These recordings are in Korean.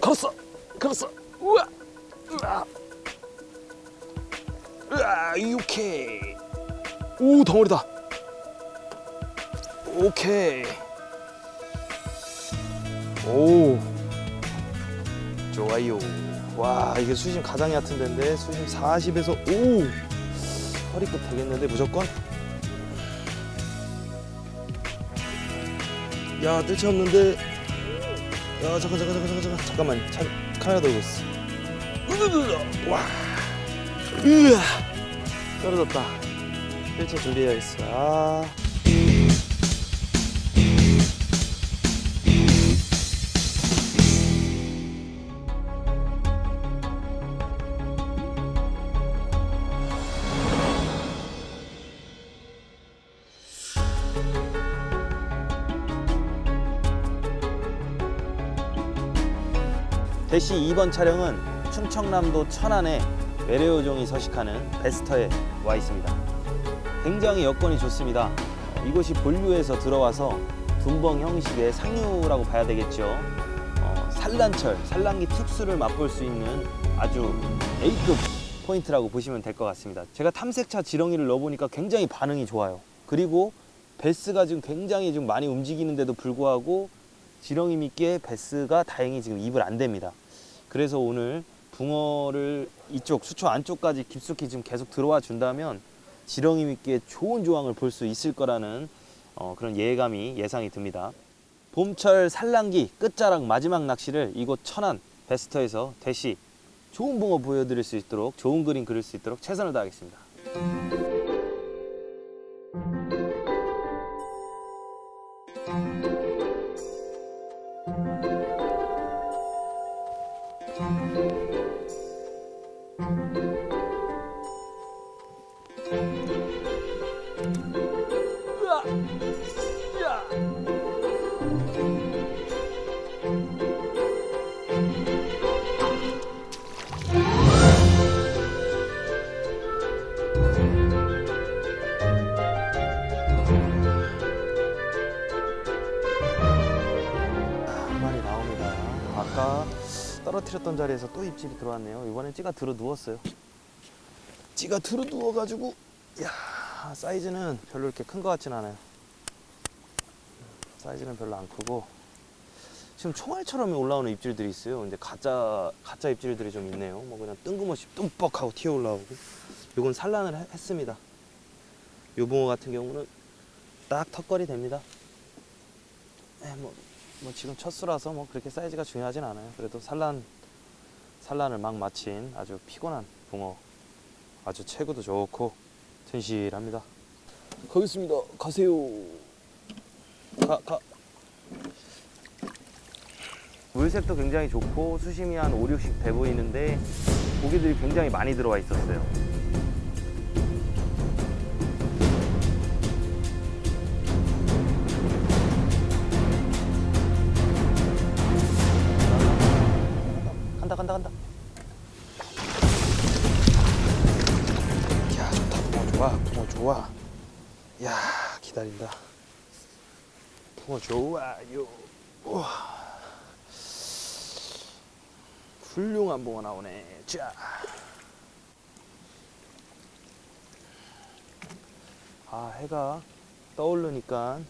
걸었어 걸었어. 우와 우와. 우와 오케이 오 덩어리다. 오케이. 오. 좋아요. 와 이게 수심 가장 얕은 데인데 수심 40에서 오. 허리끝 되겠는데 무조건? 야 뜰채 없는데 야 잠깐 잠깐 잠깐 잠깐 잠깐. 잠깐만 차, 카메라 들고 있어. 와. 으아. 떨어졌다. 뜰채 준비해야겠어. 아 대시 2번 촬영은 충청남도 천안에 외래어종이 서식하는 베스터에 와 있습니다. 굉장히 여건이 좋습니다. 어, 이곳이 본류에서 들어와서 둔벙 형식의 상류라고 봐야 되겠죠. 어, 산란철, 산란기 특수를 맛볼 수 있는 아주 A급 포인트라고 보시면 될 것 같습니다. 제가 탐색차 지렁이를 넣어보니까 굉장히 반응이 좋아요. 그리고 베스가 지금 굉장히 좀 많이 움직이는데도 불구하고 지렁이 미끼에 베스가 다행히 지금 입을 안 댑니다. 그래서 오늘 붕어를 이쪽 수초 안쪽까지 깊숙이 좀 계속 들어와 준다면 지렁이 미끼에 좋은 조항을 볼 수 있을 거라는 어, 그런 예감이 예상이 듭니다. 봄철 산란기 끝자락 마지막 낚시를 이곳 천안 베스터에서 대시 좋은 붕어 보여드릴 수 있도록 좋은 그림 그릴 수 있도록 최선을 다하겠습니다. 자리에서 또 입질이 들어왔네요. 이번엔 찌가 들어 누웠어요. 찌가 들어 누워가지고, 야 사이즈는 별로 이렇게 큰 것 같진 않아요. 사이즈는 별로 안 크고 지금 총알처럼 올라오는 입질들이 있어요. 근데 가짜 가짜 입질들이 좀 있네요. 뭐 그냥 뜬금없이 뚱뻑하고 튀어 올라오고. 요건 산란을 해- 했습니다. 요 붕어 같은 경우는 딱 턱걸이 됩니다. 에, 뭐, 뭐 지금 첫 수라서 뭐 그렇게 사이즈가 중요하진 않아요. 그래도 산란 산란을 막 마친 아주 피곤한 붕어 아주 체구도 좋고 튼실합니다. 가겠습니다. 가세요. 가 가. 물색도 굉장히 좋고 수심이 한 5, 60 돼 보이는데 고기들이 굉장히 많이 들어와 있었어요. 좋아 붕어 좋아. 야 기다린다. 붕어 좋아요. 우와. 훌륭한 붕어 나오네. 자. 아 해가 떠오르니까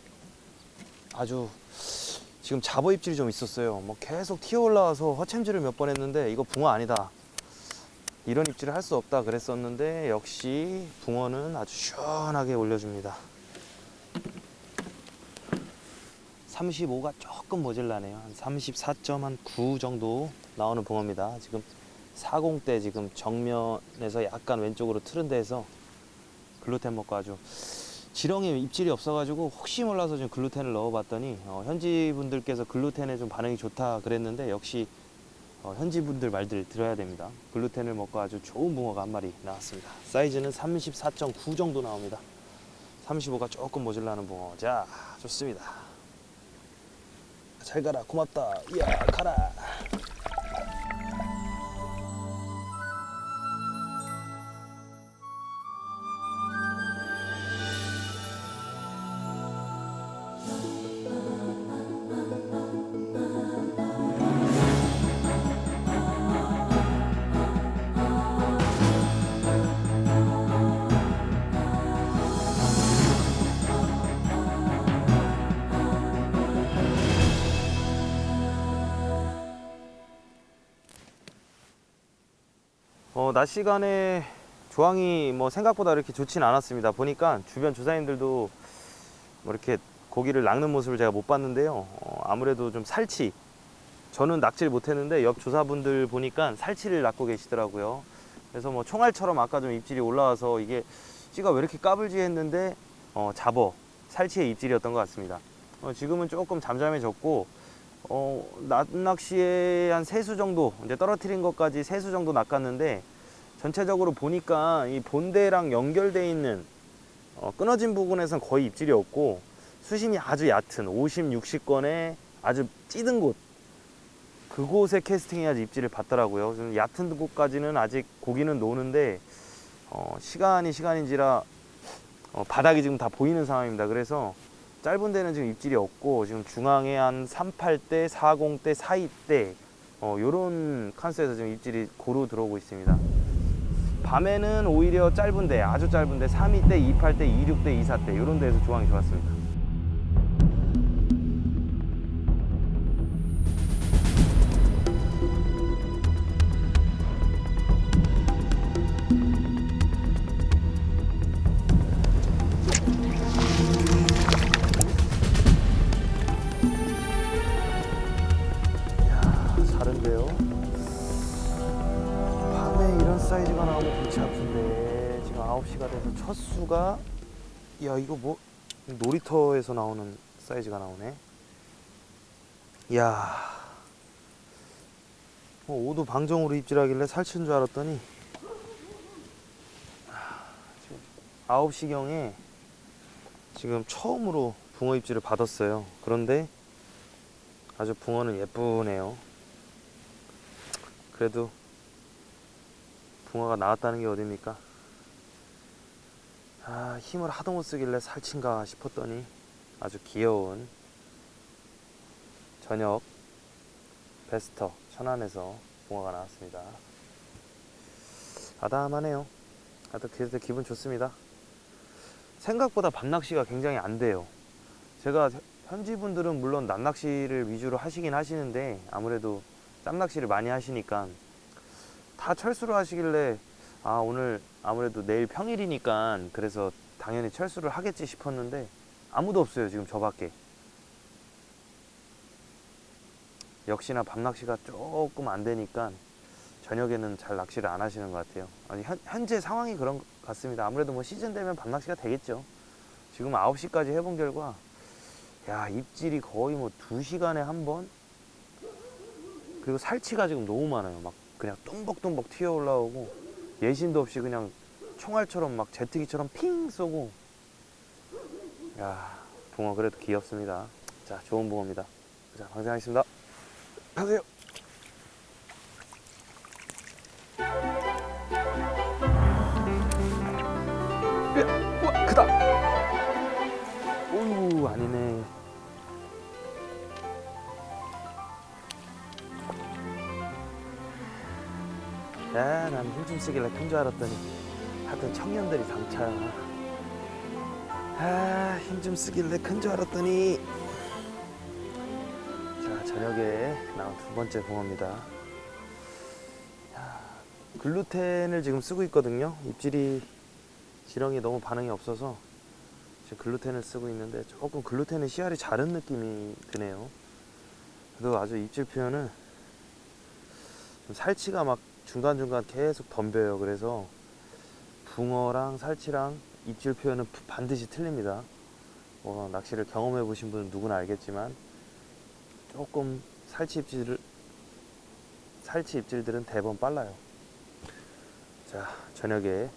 아주 지금 잡어 입질이 좀 있었어요. 뭐 계속 튀어 올라와서 허챔질을 몇 번 했는데 이거 붕어 아니다. 이런 입질을 할 수 없다 그랬었는데 역시 붕어는 아주 시원하게 올려줍니다. 35가 조금 모질라네요. 한 34.9 정도 나오는 붕어입니다. 지금 40대 지금 정면에서 약간 왼쪽으로 틀은 데에서 글루텐 먹고 아주 지렁이 입질이 없어가지고 혹시 몰라서 지금 글루텐을 넣어봤더니 어, 현지 분들께서 글루텐에 좀 반응이 좋다 그랬는데 역시 어, 현지 분들 말들 들어야 됩니다. 글루텐을 먹고 아주 좋은 붕어가 한 마리 나왔습니다. 사이즈는 34.9 정도 나옵니다. 35가 조금 모질라는 붕어. 자, 좋습니다. 잘 가라, 고맙다. 이야, 가라. 어, 낮 시간에 조항이 뭐 생각보다 이렇게 좋진 않았습니다. 보니까 주변 조사님들도 뭐 이렇게 고기를 낚는 모습을 제가 못 봤는데요. 어, 아무래도 좀 살치. 저는 낚지를 못했는데 옆 조사분들 보니까 살치를 낚고 계시더라고요. 그래서 뭐 총알처럼 아까 좀 입질이 올라와서 이게 찌가 왜 이렇게 까불지 했는데 어, 잡어 살치의 입질이었던 것 같습니다. 어, 지금은 조금 잠잠해졌고 어, 낮 낚시에 한 세수 정도 이제 떨어뜨린 것까지 세수 정도 낚았는데 전체적으로 보니까 이 본대랑 연결돼 있는 어, 끊어진 부분에선 거의 입질이 없고 수심이 아주 얕은 50, 60건에 아주 찌든 곳 그곳에 캐스팅해야지 입질을 받더라고요. 얕은 곳까지는 아직 고기는 노는데 어, 시간이 시간인지라 어, 바닥이 지금 다 보이는 상황입니다. 그래서 짧은 데는 지금 입질이 없고 지금 중앙에 한 38대, 40대, 42대 어, 요런 칸스에서 지금 입질이 고루 들어오고 있습니다. 밤에는 오히려 짧은데 아주 짧은데 32대, 28대, 26대, 24대 요런 데에서 조항이 좋았습니다. 이거 뭐 놀이터에서 나오는 사이즈가 나오네 야 어, 오도 방정으로 입질하길래 살치인 줄 알았더니 아, 지금 9시경에 지금 처음으로 붕어 입질을 받았어요 그런데 아주 붕어는 예쁘네요. 그래도 붕어가 나왔다는 게 어딥니까? 아, 힘을 하도 못 쓰길래 살친가 싶었더니 아주 귀여운 저녁 베스터 천안에서 붕어가 나왔습니다. 아담하네요. 그래도 기분 좋습니다. 생각보다 밤낚시가 굉장히 안 돼요. 제가 현지 분들은 물론 낮낚시를 위주로 하시긴 하시는데 아무래도 짬낚시를 많이 하시니까 다 철수를 하시길래 아 오늘 아무래도 내일 평일이니까 그래서 당연히 철수를 하겠지 싶었는데 아무도 없어요 지금 저밖에. 역시나 밤낚시가 조금 안 되니까 저녁에는 잘 낚시를 안 하시는 것 같아요. 아니 현, 현재 상황이 그런 것 같습니다. 아무래도 뭐 시즌 되면 밤낚시가 되겠죠. 지금 9시까지 해본 결과 야 입질이 거의 뭐두 시간에 한 번. 그리고 살치가 지금 너무 많아요. 막 그냥 뚱벅뚱벅 튀어 올라오고 예신도 없이 그냥 총알처럼 막 제트기처럼 핑 쏘고. 야 붕어 그래도 귀엽습니다. 자 좋은 붕어입니다. 자 방생하겠습니다. 가세요. 힘좀 쓰길래 큰 줄 알았더니 하여튼 청년들이 당차야. 아, 힘 좀 쓰길래 큰 줄 알았더니 자, 저녁에 나온 두 번째. 야, 글루텐을 지금 쓰고 있거든요. 입질이 지렁이 너무 반응이 없어서 지금 글루텐을 쓰고 있는데 조금 글루텐의 씨알이 자른 느낌이 드네요. 그래도 아주 입질 표현은 좀 살치가 막 중간중간 계속 덤벼요. 그래서 붕어랑 살치랑 입질 표현은 부- 반드시 틀립니다. 뭐 낚시를 경험해 보신 분은 누구나 알겠지만 조금 살치 입질을 살치 입질들은 대번 빨라요. 자 저녁에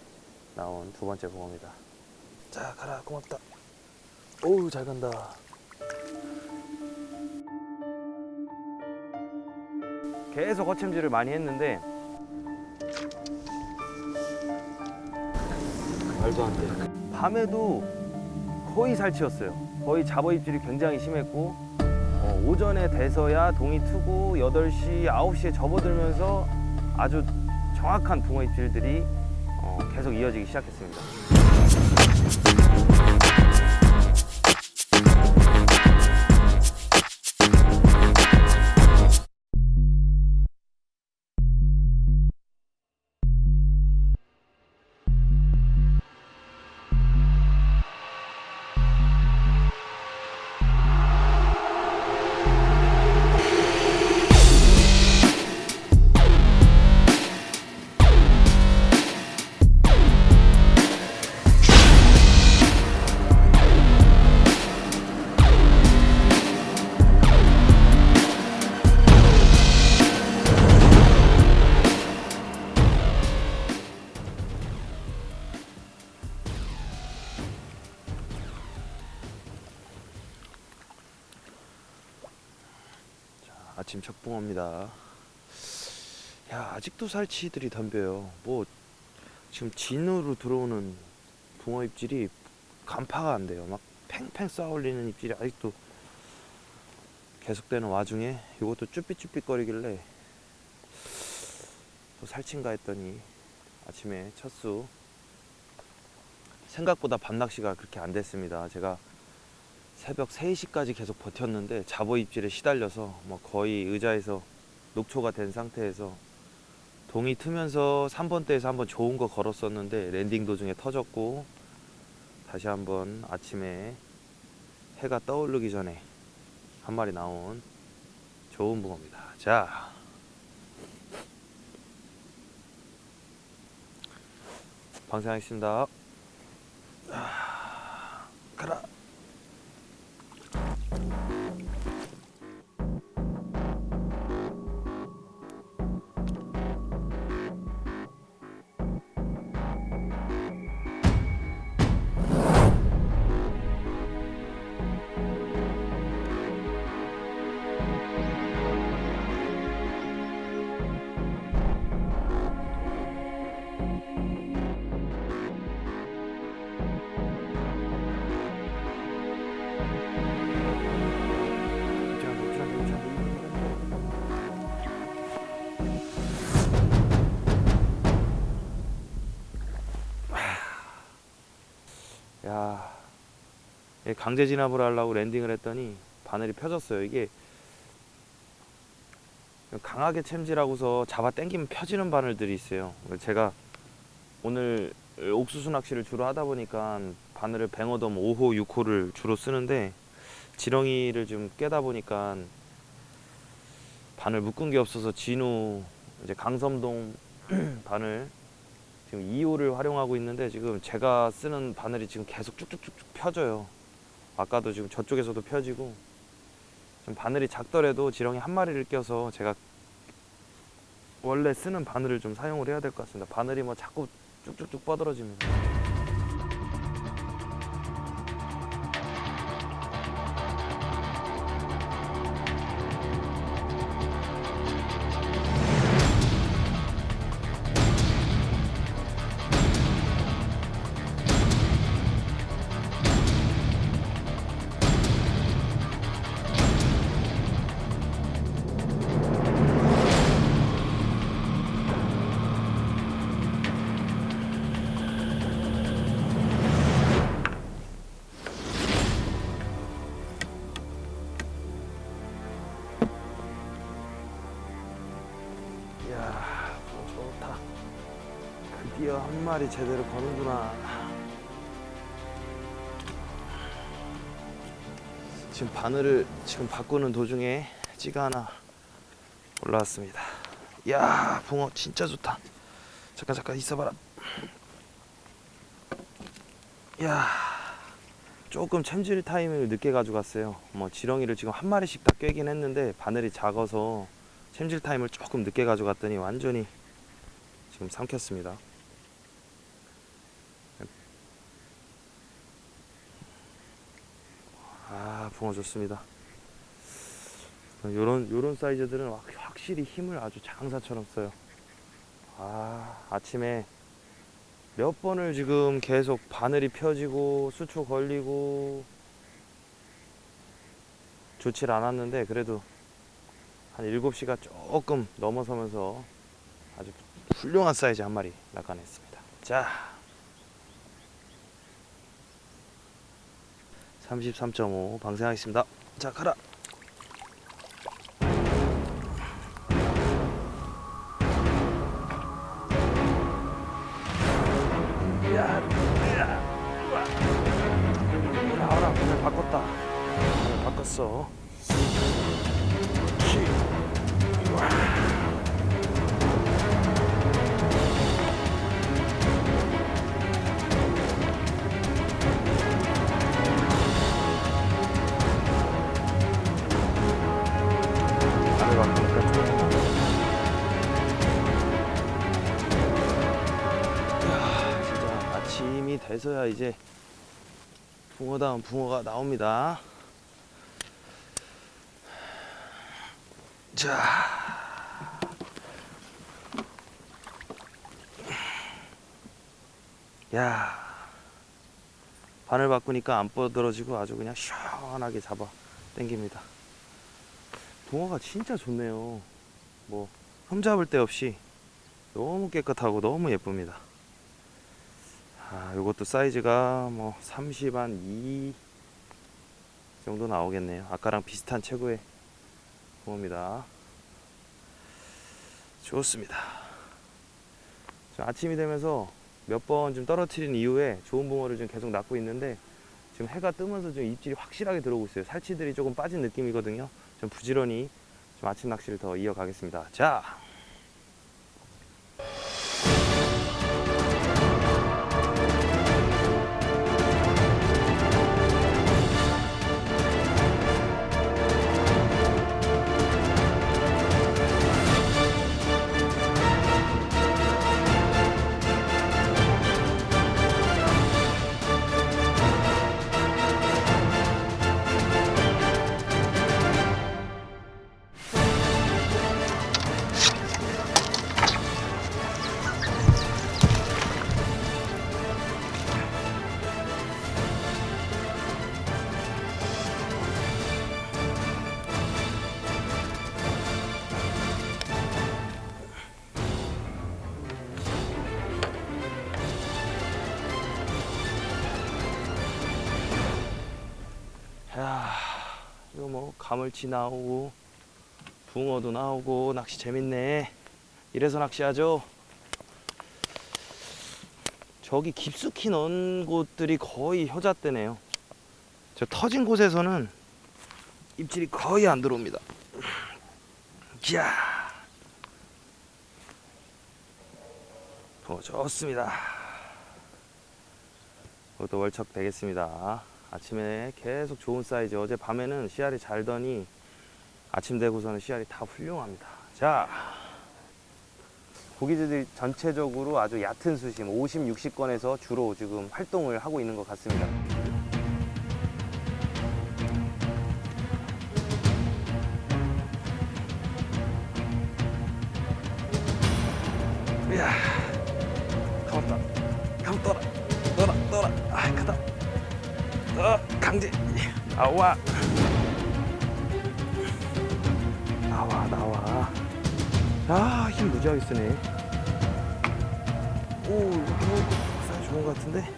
나온 두 번째 붕어입니다. 자 가라 고맙다. 오우 잘 간다. 계속 허챔질을 많이 했는데 말도 안 돼. 밤에도 거의 살치였어요. 거의 잡어 입질이 굉장히 심했고 어, 오전에 돼서야 동이 트고 8시, 9시에 접어들면서 아주 정확한 붕어 입질들이 어, 계속 이어지기 시작했습니다. 붕어입니다. 야 아직도 살치들이 덤벼요. 뭐 지금 진으로 들어오는 붕어 입질이 간파가 안 돼요. 막 팽팽 쌓아올리는 입질이 아직도 계속되는 와중에 이것도 쭈삣쭈삣거리길래 또 살친가 했더니 아침에 첫수 생각보다 밤낚시가 그렇게 안 됐습니다. 제가 새벽 3시까지 계속 버텼는데 잡어 입질에 시달려서 뭐 거의 의자에서 녹초가 된 상태에서 동이 트면서 3번대에서 한번 좋은 거 걸었었는데 랜딩 도중에 터졌고 다시 한번 아침에 해가 떠오르기 전에 한 마리 나온 좋은 붕어입니다. 자. 방생하겠습니다. 아, 가라. 강제 진압을 하려고 랜딩을 했더니 바늘이 펴졌어요. 이게 강하게 챔질하고서 잡아 당기면 펴지는 바늘들이 있어요. 제가 오늘 옥수수 낚시를 주로 하다 보니까 바늘을 뱅어돔 5호, 6호를 주로 쓰는데 지렁이를 좀 깨다 보니까 바늘 묶은 게 없어서 진우 이제 강섬동 바늘 지금 2호를 활용하고 있는데 지금 제가 쓰는 바늘이 지금 계속 쭉쭉쭉쭉 펴져요. 아까도 지금 저쪽에서도 펴지고 지금 바늘이 작더라도 지렁이 한 마리를 껴서 제가 원래 쓰는 바늘을 좀 사용을 해야 될 것 같습니다. 바늘이 뭐 자꾸 쭉쭉쭉 뻗어집니다. 한 마리 제대로 거는구나. 지금 바늘을 지금 바꾸는 도중에 찌가 하나 올라왔습니다. 이야, 붕어 진짜 좋다. 잠깐 잠깐 있어봐라. 이야, 조금 챔질 타임을 늦게 가져갔어요. 뭐 지렁이를 지금 한 마리씩 다 꿰긴 했는데 바늘이 작아서 챔질 타임을 조금 늦게 가져갔더니 완전히 지금 삼켰습니다. 아, 붕어 좋습니다. 요런 요런 사이즈들은 확- 확실히 힘을 아주 장사처럼 써요. 아, 아침에 몇 번을 지금 계속 바늘이 펴지고 수초 걸리고 좋질 않았는데 그래도 한 7시가 조금 넘어서면서 아주 훌륭한 사이즈 한 마리 낚아냈습니다. 자. 33.5 방생하겠습니다. 자, 가라. 돼서야 이제 붕어다운 붕어가 나옵니다. 자. 야. 바늘 바꾸니까 안 뻗어지고 아주 그냥 시원하게 잡아 당깁니다. 붕어가 진짜 좋네요. 뭐 흠잡을 데 없이 너무 깨끗하고 너무 예쁩니다. 아, 요것도 사이즈가 뭐 30 한 2 정도 나오겠네요. 아까랑 비슷한 최고의 붕어입니다. 좋습니다. 저 아침이 되면서 몇 번 좀 떨어뜨린 이후에 좋은 붕어를 좀 계속 낳고 있는데 지금 해가 뜨면서 좀 입질이 확실하게 들어오고 있어요. 살치들이 조금 빠진 느낌이거든요. 좀 부지런히 좀 아침 낚시를 더 이어가겠습니다. 자, 가물치 나오고 붕어도 나오고 낚시 재밌네. 이래서 낚시하죠. 저기 깊숙이 넣은 곳들이 거의 효자대네요. 저 터진 곳에서는 입질이 거의 안 들어옵니다. 이야, 좋습니다. 이것도 월척 되겠습니다. 아침에 계속 좋은 사이즈. 어제 밤에는 씨알이 잘더니 아침 되고서는 씨알이 다 훌륭합니다. 자, 고기들이 전체적으로 아주 얕은 수심 50, 60건에서 주로 지금 활동을 하고 있는 것 같습니다. 이야, 어, 강제. 나와. 나와, 나와. 아, 힘 무지하게 쓰네. 오, 이거 뭐, 사이 좋은 것 같은데?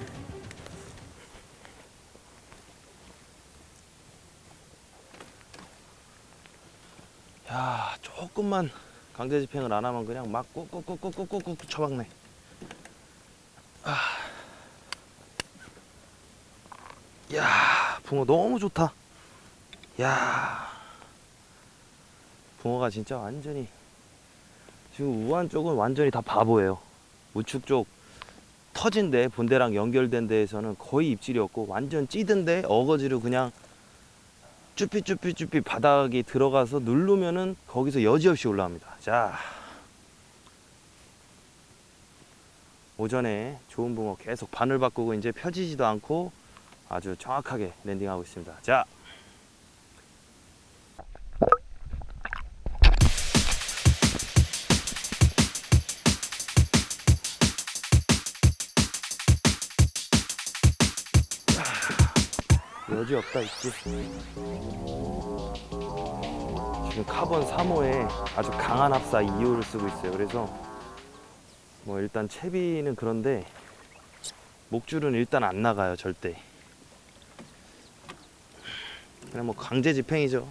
야, 조금만 강제 집행을 안 하면 그냥 막 꾹꾹꾹꾹꾹꾹 쳐박네. 야, 붕어 너무 좋다. 야, 붕어가 진짜 완전히 지금 우한 쪽은 완전히 다 바보예요. 우측 쪽 터진 데 본대랑 연결된 데에서는 거의 입질이 없고 완전 찌든데 어거지로 그냥 쭈삐쭈삐쭈삐 바닥에 들어가서 누르면은 거기서 여지없이 올라옵니다. 자, 오전에 좋은 붕어 계속 바늘 바꾸고 이제 펴지지도 않고 아주 정확하게 랜딩하고 있습니다. 자. 여지 없다 있지. 지금 카본 3호에 아주 강한 합사 2호를 쓰고 있어요. 그래서 뭐 일단 채비는 그런데 목줄은 일단 안 나가요 절대. 그냥 뭐 강제 집행이죠.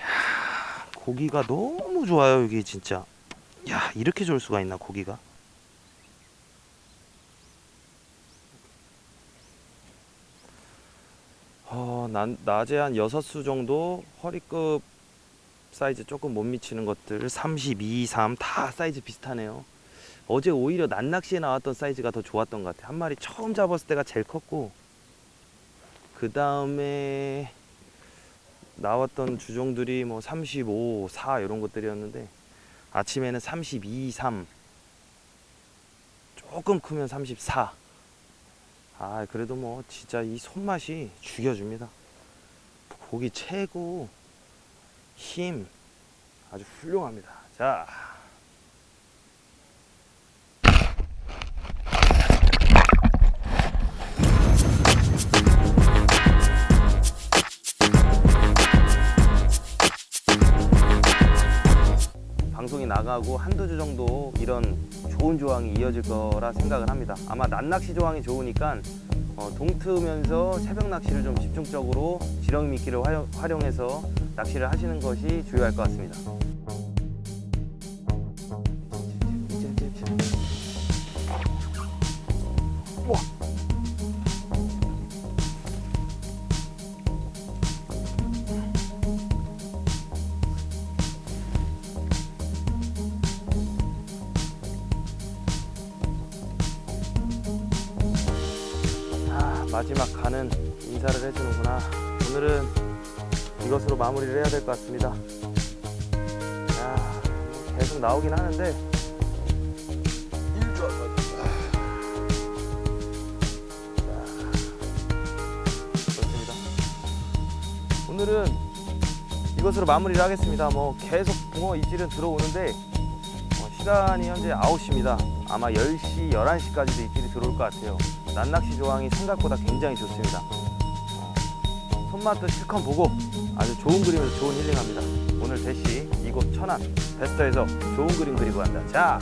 야, 고기가 너무 좋아요 여기 진짜. 야 이렇게 좋을 수가 있나 고기가? 어, 난, 낮에 한 6수 정도 허리급 사이즈 조금 못 미치는 것들 32, 3 다 사이즈 비슷하네요. 어제 오히려 난낚시에 나왔던 사이즈가 더 좋았던 것 같아요. 한 마리 처음 잡았을 때가 제일 컸고 그 다음에 나왔던 주종들이 뭐 35, 4 이런 것들이었는데 아침에는 32, 3 조금 크면 34 아 그래도 뭐 진짜 이 손맛이 죽여줍니다 고기 최고 힘 아주 훌륭합니다. 자. 나가고 한두 주 정도 이런 좋은 조항이 이어질 거라 생각을 합니다. 아마 낮낚시 조항이 좋으니까 어, 동트면서 새벽 낚시를 좀 집중적으로 지렁이 미끼를 활용, 활용해서 낚시를 하시는 것이 주요할 것 같습니다. 가는 인사를 해주는구나. 오늘은 이것으로 마무리를 해야 될 것 같습니다. 야, 뭐 계속 나오긴 하는데. 좋습니다. 오늘은 이것으로 마무리를 하겠습니다. 뭐 계속 붕어 입질은 들어오는데 어, 시간이 현재 9시입니다. 아마 10시, 11시까지도 입질이 들어올 것 같아요. 난낚시 조항이 생각보다 굉장히 좋습니다. 어, 손맛도 실컷 보고 아주 좋은 그림에서 좋은 힐링합니다. 오늘 대시 이곳 천안 베스터에서 좋은 그림 그리고 간다. 자,